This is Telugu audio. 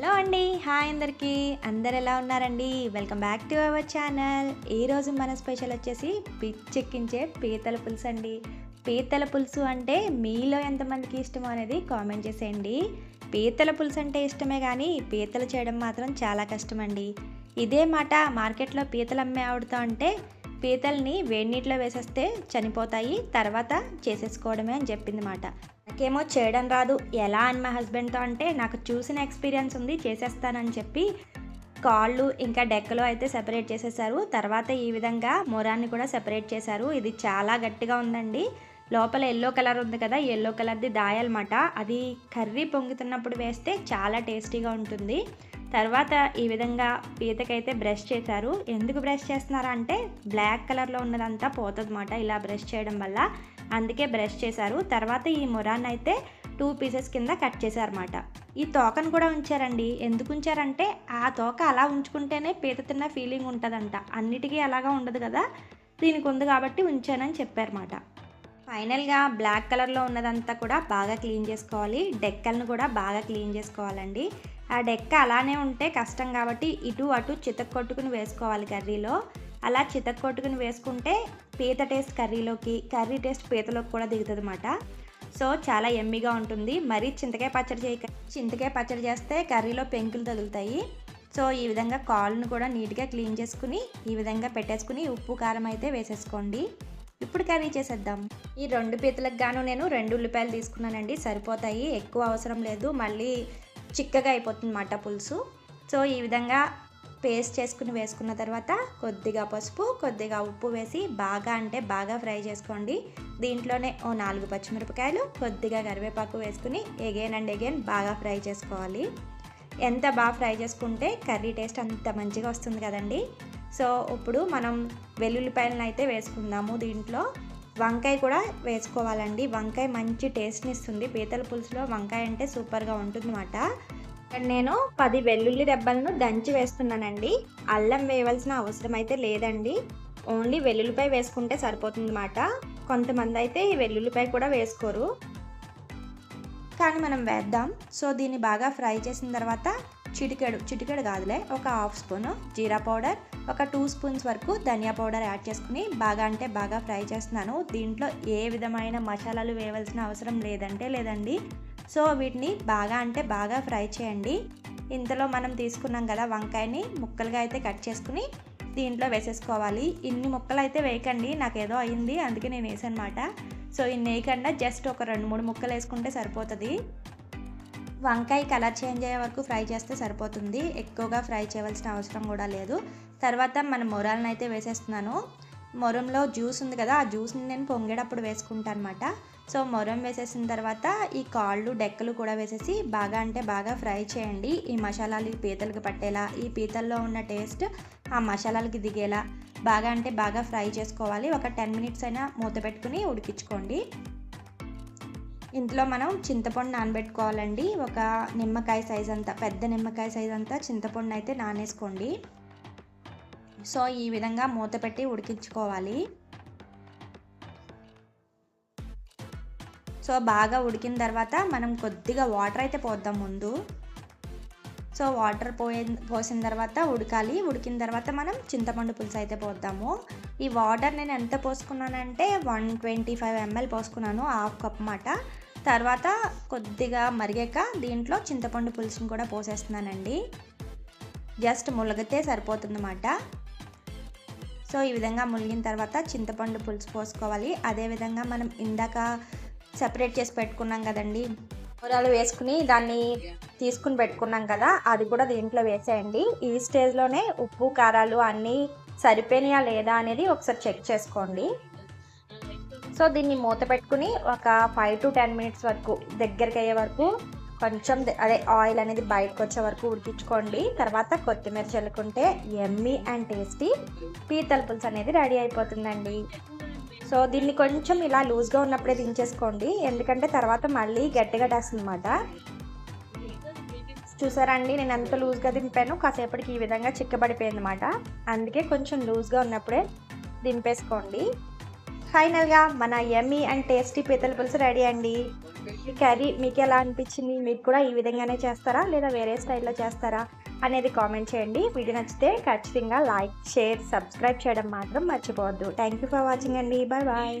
హలో అండి. హాయ్ అందరికీ. అందరు ఎలా ఉన్నారండి? Welcome back to our channel. ఈరోజు మన స్పెషల్ వచ్చేసి పిచ్చెక్కించే పీతల పులుసు అండి. పీతల పులుసు అంటే మీలో ఎంతమందికి ఇష్టమో అనేది కామెంట్ చేసేయండి. పీతల పులుసు అంటే ఇష్టమే కానీ పీతలు చేయడం మాత్రం చాలా కష్టం అండి ఇదే మాట మార్కెట్లో పీతలు అమ్మే ఆవిడతో అంటే పీతల్ని వేడి నీటిలో వేసేస్తే చనిపోతాయి తర్వాత చేసేసుకోవడమే అని చెప్పింది మాట. నాకేమో చేయడం రాదు. ఎలా అని మా హస్బెండ్తో అంటే నాకు చూసిన ఎక్స్పీరియన్స్ ఉంది చేసేస్తానని చెప్పి కాళ్ళు ఇంకా డెక్కలు అయితే సెపరేట్ చేసేసారు. తర్వాత ఈ విధంగా మొరాన్ని కూడా సెపరేట్ చేశారు. ఇది చాలా గట్టిగా ఉందండి. లోపల ఎల్లో కలర్ ఉంది కదా ఎల్లో కలర్ది దాయాలన్నమాట అది కర్రీ పొంగుతున్నప్పుడు వేస్తే చాలా టేస్టీగా ఉంటుంది. తర్వాత ఈ విధంగా పీతకైతే బ్రష్ చేశారు. ఎందుకు బ్రష్ చేస్తున్నారా అంటే బ్లాక్ కలర్లో ఉన్నదంతా పోతుందన్నమాట. ఇలా బ్రష్ చేయడం వల్ల అందుకే బ్రష్ చేశారు. తర్వాత ఈ మొరాన్ని అయితే టూ పీసెస్ కింద కట్ చేశారన్నమాట. ఈ తోకను కూడా ఉంచారండి. ఎందుకు ఉంచారంటే ఆ తోక అలా ఉంచుకుంటేనే పీత తిన్న ఫీలింగ్ ఉంటుందంట. అన్నిటికీ అలాగా ఉండదు కదా? దీనికి ఉంది కాబట్టి ఉంచానని చెప్పారన్నమాట. ఫైనల్గా బ్లాక్ కలర్లో ఉన్నదంతా కూడా బాగా క్లీన్ చేసుకోవాలి. డెక్కలను కూడా బాగా క్లీన్ చేసుకోవాలండి. ఆ డెక్క అలానే ఉంటే కష్టం కాబట్టి ఇటు అటు చితక్ కొట్టుకుని వేసుకోవాలి కర్రీలో అలా చితక్ కొట్టుకుని వేసుకుంటే పీత టేస్ట్ కర్రీలోకి కర్రీ టేస్ట్ పీతలోకి కూడా దిగుతుంది అన్నమాట సో చాలా ఎమ్మిగా ఉంటుంది. మరీ చింతకాయ పచ్చడి చేయక చింతకాయ పచ్చడి చేస్తే కర్రీలో పెంకులు తగులుతాయి. సో ఈ విధంగా కాళ్ళను కూడా నీట్గా క్లీన్ చేసుకుని ఈ విధంగా పెట్టేసుకుని ఉప్పు కారం అయితే వేసేసుకోండి. ఇప్పుడు కర్రీ చేసేద్దాం. ఈ రెండు పీతలకు గాను నేను రెండు ఉల్లిపాయలు తీసుకున్నానండి. సరిపోతాయి. ఎక్కువ అవసరం లేదు. మళ్ళీ చిక్కగా అయిపోతుంది మాట పులుసు. సో ఈ విధంగా పేస్ట్ చేసుకుని వేసుకున్న తర్వాత కొద్దిగా పసుపు కొద్దిగా ఉప్పు వేసి బాగా అంటే బాగా ఫ్రై చేసుకోండి. దీంట్లోనే ఓ నాలుగు పచ్చిమిరపకాయలు కొద్దిగా కరివేపాకు వేసుకుని ఎగైన్ అండ్ ఎగైన్ బాగా ఫ్రై చేసుకోవాలి. ఎంత బాగా ఫ్రై చేసుకుంటే కర్రీ టేస్ట్ అంత మంచిగా వస్తుంది కదండి. సో ఇప్పుడు మనం వెల్లుల్లిపాయలను అయితే వేసుకుందాము దీంట్లో. వంకాయ కూడా వేసుకోవాలండి. వంకాయ మంచి టేస్ట్ని ఇస్తుంది. పీతల పులుసులో వంకాయ అంటే సూపర్గా ఉంటుందన్నమాట. నేను పది వెల్లుల్లి దెబ్బలను దంచి వేస్తున్నానండి. అల్లం వేయవలసిన అవసరం అయితే లేదండి. ఓన్లీ వెల్లుల్లిపై వేసుకుంటే సరిపోతుందన్నమాట. కొంతమంది అయితే ఈ వెల్లుల్లిపై కూడా వేసుకోరు. కానీ మనం వేద్దాం. సో దీన్ని బాగా ఫ్రై చేసిన తర్వాత చిటికెడు చిటికెడు కాదులే ఒక హాఫ్ స్పూన్ జీరా పౌడర్ ఒక టూ స్పూన్స్ వరకు ధనియా పౌడర్ యాడ్ చేసుకుని బాగా అంటే బాగా ఫ్రై చేస్తున్నాను. దీంట్లో ఏ విధమైన మసాలాలు వేయవలసిన అవసరం లేదంటే లేదండి. సో వీటిని బాగా అంటే బాగా ఫ్రై చేయండి. ఇంతలో మనం తీసుకున్నాం కదా వంకాయని ముక్కలుగా అయితే కట్ చేసుకుని దీంట్లో వేసేసుకోవాలి. ఇన్ని ముక్కలు అయితే వేయకండి నాకు ఏదో అయింది అందుకే నేను వేసానమాట. సో ఇన్ని వేయకుండా జస్ట్ ఒక రెండు మూడు ముక్కలు వేసుకుంటే సరిపోతుంది. వంకాయ కలర్ చేంజ్ అయ్యే వరకు ఫ్రై చేస్తే సరిపోతుంది. ఎక్కువగా ఫ్రై చేయవలసిన అవసరం కూడా లేదు. తర్వాత మన మొరాలను అయితే వేసేస్తున్నాను. మొరంలో జ్యూస్ ఉంది కదా ఆ జ్యూస్ని నేను పొంగేటప్పుడు వేసుకుంటాను అనమాట సో మొరం వేసేసిన తర్వాత ఈ కాళ్ళు డెక్కలు కూడా వేసేసి బాగా అంటే బాగా ఫ్రై చేయండి. ఈ మసాలాలు పీతలకు పట్టేలా ఈ పీతల్లో ఉన్న టేస్ట్ ఆ మసాలాలకి దిగేలా బాగా అంటే బాగా ఫ్రై చేసుకోవాలి. ఒక టెన్ మినిట్స్ అయినా మూత పెట్టుకుని ఉడికించుకోండి. ఇంట్లో మనం చింతపండు నానబెట్టుకోవాలండి. ఒక నిమ్మకాయ సైజ్ అంతా పెద్ద నిమ్మకాయ సైజ్ అంతా చింతపండు అయితే నానేసుకోండి. సో ఈ విధంగా మూత పెట్టి ఉడికించుకోవాలి. సో బాగా ఉడికిన తర్వాత మనం కొద్దిగా వాటర్ అయితే పోద్దాం ముందు. సో వాటర్ పోయి పోసిన తర్వాత ఉడకాలి. ఉడికిన తర్వాత మనం చింతపండు పులుసు అయితే పోద్దాము. ఈ వాటర్ నేను ఎంత పోసుకున్నానంటే వన్ ట్వంటీ ఫైవ్ ఎంఎల్ పోసుకున్నాను హాఫ్ కప్ మాట. తర్వాత కొద్దిగా మరిగాక దీంట్లో చింతపండు పులుసుని కూడా పోసేస్తున్నానండి. జస్ట్ ములగితే సరిపోతుందన్నమాట. సో ఈ విధంగా ములిగిన తర్వాత చింతపండు పులుసు పోసుకోవాలి. అదేవిధంగా మనం ఇందాక సెపరేట్ చేసి పెట్టుకున్నాం కదండి. కూరలు వేసుకుని దాన్ని తీసుకుని పెట్టుకున్నాం కదా అది కూడా దీంట్లో వేసేయండి. ఈ స్టేజ్లోనే ఉప్పు కారాలు అన్నీ సరిపోయినాయా లేదా అనేది ఒకసారి చెక్ చేసుకోండి. సో దీన్ని మూత పెట్టుకుని ఒక ఫైవ్ టు టెన్ మినిట్స్ వరకు దగ్గరికి అయ్యే వరకు కొంచెం అదే ఆయిల్ అనేది బయటకు వచ్చే వరకు ఉడికించుకోండి. తర్వాత కొత్తిమీర చల్లుకుంటే ఎమ్మీ అండ్ టేస్టీ పీతల పులుసు అనేది రెడీ అయిపోతుందండి. సో దీన్ని కొంచెం ఇలా లూజ్గా ఉన్నప్పుడే దించేసుకోండి. ఎందుకంటే తర్వాత మళ్ళీ గట్టిగా అనమాట చూసారండి నేను ఎంత లూజ్గా దింపాను కాసేపటికి ఈ విధంగా చిక్కబడిపోయింది అనమాట అందుకే కొంచెం లూజ్గా ఉన్నప్పుడే దింపేసుకోండి. ఫైనల్గా మన యమ్మీ అండ్ టేస్టీ పీతల పులుసు రెడీ అండి. ఈ కర్రీ మీకు ఎలా అనిపించింది? మీరు కూడా ఈ విధంగానే చేస్తారా? లేదా వేరే స్టైల్లో చేస్తారా? అనేది కామెంట్ చేయండి. వీడియో నచ్చితే ఖచ్చితంగా లైక్ షేర్ సబ్స్క్రైబ్ చేయడం మాత్రం మర్చిపోవద్దు. థ్యాంక్ యూ ఫర్ వాచింగ్ అండి. Bye bye